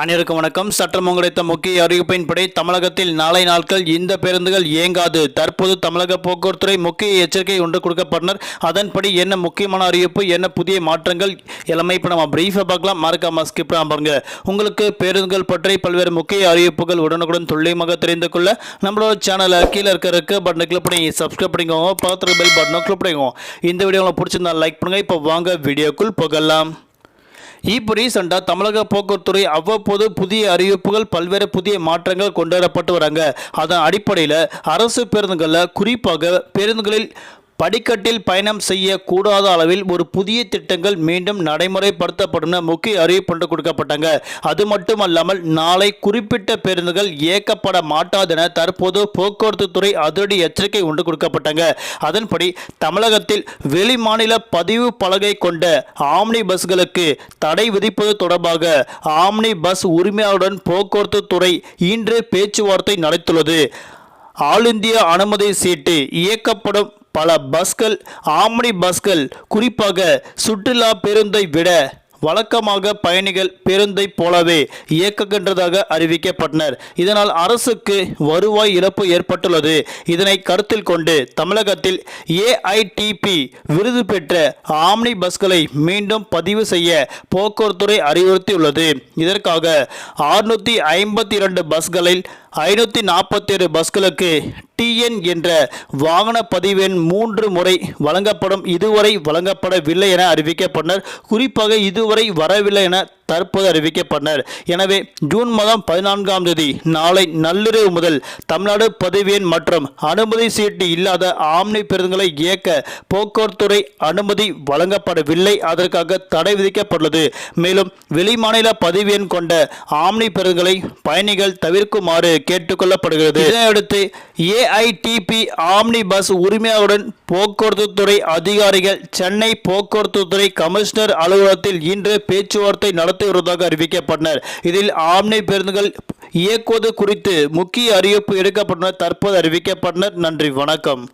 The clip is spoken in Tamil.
அனைவருக்கும் வணக்கம். சட்டம் கிடைத்த முக்கிய அறிவிப்பின்படி தமிழகத்தில் நாளை நாட்கள் இந்த பேருந்துகள் இயங்காது. தற்போது தமிழக போக்குவரத்துறை முக்கிய எச்சரிக்கை ஒன்று கொடுக்கப்பட்டனர். அதன்படி என்ன முக்கியமான அறிவிப்பு என்ன புதிய மாற்றங்கள் எல்லாமே இப்போ நம்ம பிரீஃபாக பார்க்கலாம். மறக்காம ஸ்கிப் பாருங்க. உங்களுக்கு பேருந்துகள் பற்றி பல்வேறு முக்கிய அறிவிப்புகள் உடனுக்குடன் துல்லியமாக தெரிந்து கொள்ள நம்மளோட சேனலை கீழே இருக்கிற பட்டனை கிளிக் பண்ணி சப்ஸ்கிரைப் பண்ணிக்கோங்க. பக்கத்தில் பெல் பட்டனை கிளிக் பண்ணிக்கோங்க. இந்த வீடியோ உங்களுக்கு பிடிச்சிருந்தா லைக் பண்ணுங்க. இப்போ வாங்க வீடியோக்குள் போகலாம். இப்போ ரீசெண்டாக தமிழக போக்குவரத்துறை அவ்வப்போது புதிய அறிவிப்புகள் பல்வேறு புதிய மாற்றங்கள் கொண்டு வரப்பட்டு வராங்க. அதன் அடிப்படையில் அரசு பேருந்துகளில் குறிப்பாக பேருந்துகளில் படிக்கட்டில் பயணம் செய்யக்கூடாத அளவில் ஒரு புதிய திட்டங்கள் மீண்டும் நடைமுறைப்படுத்தப்படும் முக்கிய அறிவிப்பு கொடுக்கப்பட்டாங்க. அது மட்டுமல்லாமல் நாளை குறிப்பிட்ட பேருந்துகள் இயக்கப்பட மாட்டாதென தற்போது போக்குவரத்து துறை அதிரடி எச்சரிக்கை ஒன்று கொடுக்கப்பட்டாங்க. அதன்படி தமிழகத்தில் வெளிமாநில பதிவு பலகை கொண்ட ஆம்னி பஸ்களுக்கு தடை விதிப்பது தொடர்பாக ஆம்னி பஸ் உரிமையாளருடன் போக்குவரத்து துறை இன்று பேச்சுவார்த்தை நடத்துள்ளது ஆல் இந்திய அனுமதி சீட்டு இயக்கப்படும் பல பஸ்கள் ஆம்னி பஸ்கள் குறிப்பாக சுற்றுலா பேருந்தை விட வழக்கமாக பயணிகள் பேருந்தை போலவே இயக்குகின்றதாக அறிவிக்கப்பட்டனர். இதனால் அரசுக்கு வருவாய் இழப்பு ஏற்பட்டுள்ளது. இதனை கருத்தில் கொண்டு தமிழகத்தில் ஏஐடிபி விருது பெற்ற ஆம்னி பஸ்களை மீண்டும் பதிவு செய்ய போக்குவரத்துறை அறிவுறுத்தியுள்ளது. இதற்காக அறுநூற்றி ஐம்பத்தி இரண்டு பஸ்களில் ஐநூற்றி நாற்பத்தேழு பஸ்களுக்கு டிஎன் என்ற வாகன பதிவெண் மூன்று முறை வழங்கப்படும் இதுவரை வழங்கப்படவில்லை என அறிவிக்கப்பட்டனர். குறிப்பாக இதுவரை வரவில்லை என தற்போது அறிவிக்கப்பட்டனர். எனவே ஜூன் மாதம் பதினான்காம் தேதி நாளை நள்ளிரவு முதல் தமிழ்நாடு பதிவேன் மற்றும் அனுமதி சீட்டு இல்லாத ஆம்னி பேருந்துகளை இயக்க போக்குவரத்துறை அனுமதி வழங்கப்படவில்லை. அதற்காக தடை விதிக்கப்பட்டுள்ளது. மேலும் வெளிமாநில பதிவேன் கொண்ட ஆம்னி பேருந்துகளை பயணிகள் தவிர்க்குமாறு கேட்டுக்கொள்ளப்படுகிறது இதனையடுத்து ஏஐடிபி ஆம்னி பஸ் உரிமையாளருடன் போக்குவரத்து துறை அதிகாரிகள் சென்னை போக்குவரத்து துறை கமிஷனர் அலுவலகத்தில் இன்று பேச்சுவார்த்தை நடத்தி வருவதாக அறிவிக்கப்பட்டனர். இதில் ஆம்னி பேருந்துகள் இயக்குவது குறித்து முக்கிய அறிவிப்பு எடுக்கப்பட்டனர் தற்போது அறிவிக்கப்பட்டனர். நன்றி. வணக்கம்.